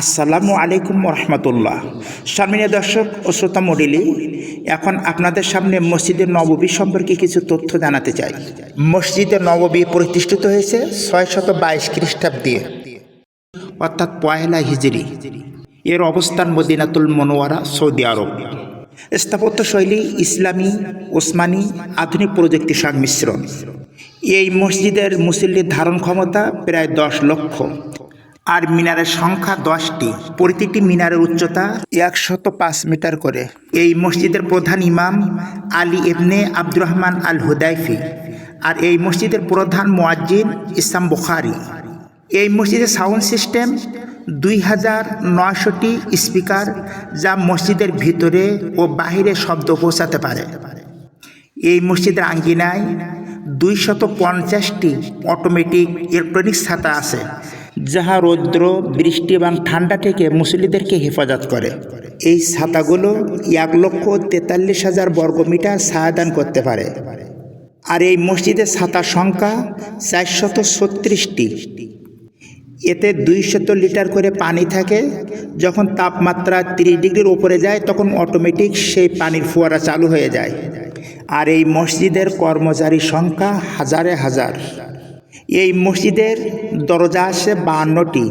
আসসালামু আলাইকুম রহমতুল্লাহ সম্মানীয় দর্শক ও শ্রোতা মডেলি এখন আপনাদের সামনে মসজিদের নববী সম্পর্কে কিছু তথ্য জানাতে চাই। মসজিদের নববী প্রতিষ্ঠিত হয়েছে ছয় শত বাইশ খ্রিস্টাব্দে, অর্থাৎ পয়লা হিজরি। এর অবস্থান মদিনাতুল মনোয়ারা সৌদি আরব। স্থাপত্য শৈলী ইসলামী, ওসমানী আধুনিক প্রযুক্তির সংমিশ্রণ। এই মসজিদের মুসল্লির ধারণ ক্ষমতা প্রায় দশ লক্ষ। আর মিনারের সংখ্যা দশটি। প্রতিটি মিনারের উচ্চতা একশত পাঁচ মিটার করে। এই মসজিদের প্রধান ইমাম আলী ইবনে আব্দুর রহমান আল হুদাইফি আর এই মসজিদের প্রধান মোয়াজ্জিন ইসলাম বুখারি। এই মসজিদের সাউন্ড সিস্টেম দুই হাজার নয়শোটি স্পিকার যা মসজিদের ভিতরে ও বাহিরে শব্দ পৌঁছাতে পারে। এই মসজিদের আঙ্গিনায় দুইশত পঞ্চাশটি অটোমেটিক ইলেকট্রনিক ছাতা আছে। যাহা রৌদ্র, বৃষ্টি এবং ঠান্ডা থেকে মুসলিদেরকে হেফাজত করে। এই ছাতাগুলো এক লক্ষ তেতাল্লিশ হাজার বর্গমিটার ছায়াদান করতে পারে। আর এই মসজিদের ছাতার সংখ্যা চারশত ছত্রিশটি। এতে দুইশত লিটার করে পানি থাকে। যখন তাপমাত্রা তিরিশ ডিগ্রির উপরে যায়, তখন অটোমেটিক সেই পানির ফোয়ারা চালু হয়ে যায়। আর এই মসজিদের কর্মচারীর সংখ্যা হাজারে হাজার। এই মসজিদের দরজা আছে বাহান্নটি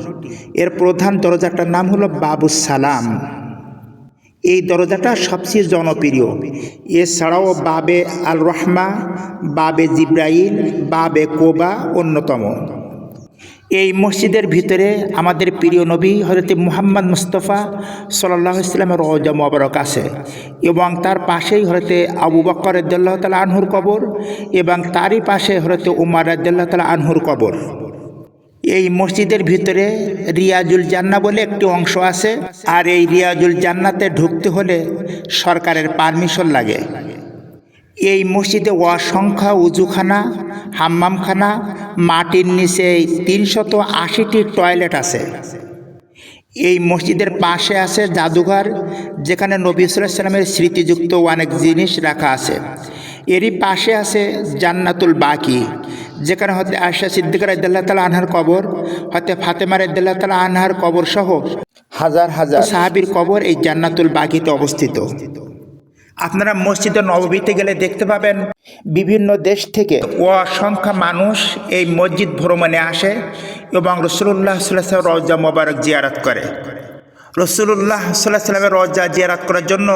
এর প্রধান দরজাটার নাম হলো বাবু সালাম এই দরজাটা সবচেয়ে জনপ্রিয়। এছাড়াও বাবে আল রহমা বাবে জিব্রাইল, বাবে কোবা অন্যতম। এই মসজিদের ভিতরে আমাদের প্রিয় নবী হজরত মুহাম্মদ মুস্তফা সাল্লাহ ইসলামের রজা মোবারক আছে এবং তার পাশেই হরতে আবু বক্কর রদ্দাল্লাহ তালা আনহুর কবর এবং তারই পাশে হরতে উমার রদ্দাল্লাহ তালা আনহুর কবর। এই মসজিদের ভিতরে রিয়াজুল জান্না বলে একটি অংশ আছে আর এই রিয়াজুল জান্নাতে ঢুকতে হলে সরকারের পারমিশন লাগে। এই মসজিদে অসংখ্য উজুখানা, হাম্মামখানা মাটির নিচে তিনশত আশিটি টয়লেট আছে। এই মসজিদের পাশে আছে জাদুঘর যেখানে নবী সাল্লামের স্মৃতিযুক্ত অনেক জিনিস রাখা আছে। এরই পাশে আছে জান্নাতুল বাকি যেখানে হতে আশা সিদ্দিকার আদাল্লাহ তালা আনহার কবর হতে ফাতেমার আদাল্লাহ তালা আনহার কবর সহ হাজার হাজার। সাহাবির কবর এই জান্নাতুল বাকিতে অবস্থিত। আপনারা মসজিদে নববীতে গেলে দেখতে পাবেন বিভিন্ন দেশ থেকে অসংখ্য মানুষ এই মসজিদ ভ্রমণে আসে এবং রসুল্লাহ সাল্লাহ রওজা মোবারক জিয়ারত করে। রসুল্লাহ সাল্লাহ সাল্লামের রওজা জিয়ারত করার জন্য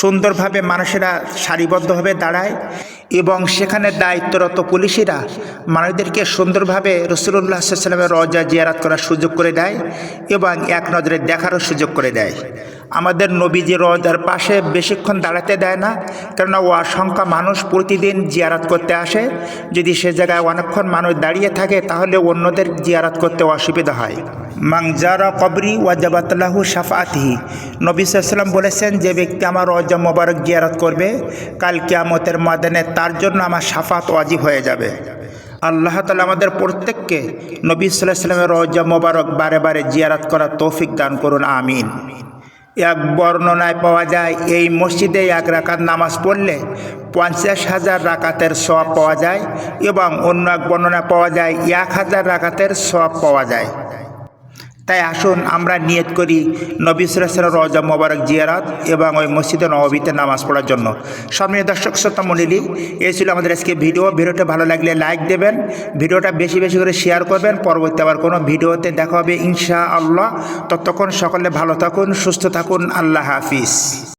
সুন্দরভাবে মানুষেরা সারিবদ্ধভাবে দাঁড়ায় এবং সেখানে দায়িত্বরত পুলিশেরা মানুষদেরকে সুন্দরভাবে রসুল্লাহ সাল্লামের রওজা জিয়ারত করার সুযোগ করে দেয় এবং এক নজরে দেখারও সুযোগ করে দেয়। আমাদের নবীজি রওজার পাশে বেশিক্ষণ দাঁড়াতে দেয় না, কেননা অসংখ্য মানুষ প্রতিদিন জিয়ারাত করতে আসে। যদি সে জায়গায় অনেকক্ষণ মানুষ দাঁড়িয়ে থাকে, তাহলে অন্যদের জিয়ারাত করতে অসুবিধা হয়। মাংজারা কবরি ওয়াজাবাতলাহু সাফাতিহি নবী সাল্লাম বলেছেন, যে ব্যক্তি আমার রজা মোবারক জিয়ারত করবে, কাল কিয়ামতের মাদানে তার জন্য আমার সাফাত ওয়াজিব হয়ে যাবে। আল্লাহ তালা আমাদের প্রত্যেককে নবী সাল্লাহ সাল্লামের রজা মোবারক বারে বারে জিয়ারাত করার তৌফিক দান করুন, আমিন। এক বর্ণনায় পাওয়া যায়, এই মসজিদে এক রাকাত নামাজ পড়লে পঞ্চাশ হাজার রাকাতের সব পাওয়া যায় এবং অন্য এক বর্ণনায় পাওয়া যায়, এক হাজার রাকাতের সব পাওয়া যায়। তাই আসুন আমরা নিয়ত করি নবী সুরাসের রজা মোবারক জিয়ারাত এবং ওই মসজিদে নবীতে নামাজ পড়ার জন্য। সামনে দর্শক, শ্রোতা মন্ডলী এই ছিল আমাদের আজকে ভিডিও। ভিডিওটা ভালো লাগলে লাইক দেবেন, ভিডিওটা বেশি বেশি করে শেয়ার করবেন। পরবর্তী আবার কোনো ভিডিওতে দেখা হবে ইনশা আল্লাহ ততক্ষণ সকলে ভালো থাকুন, সুস্থ থাকুন। আল্লাহ হাফিজ।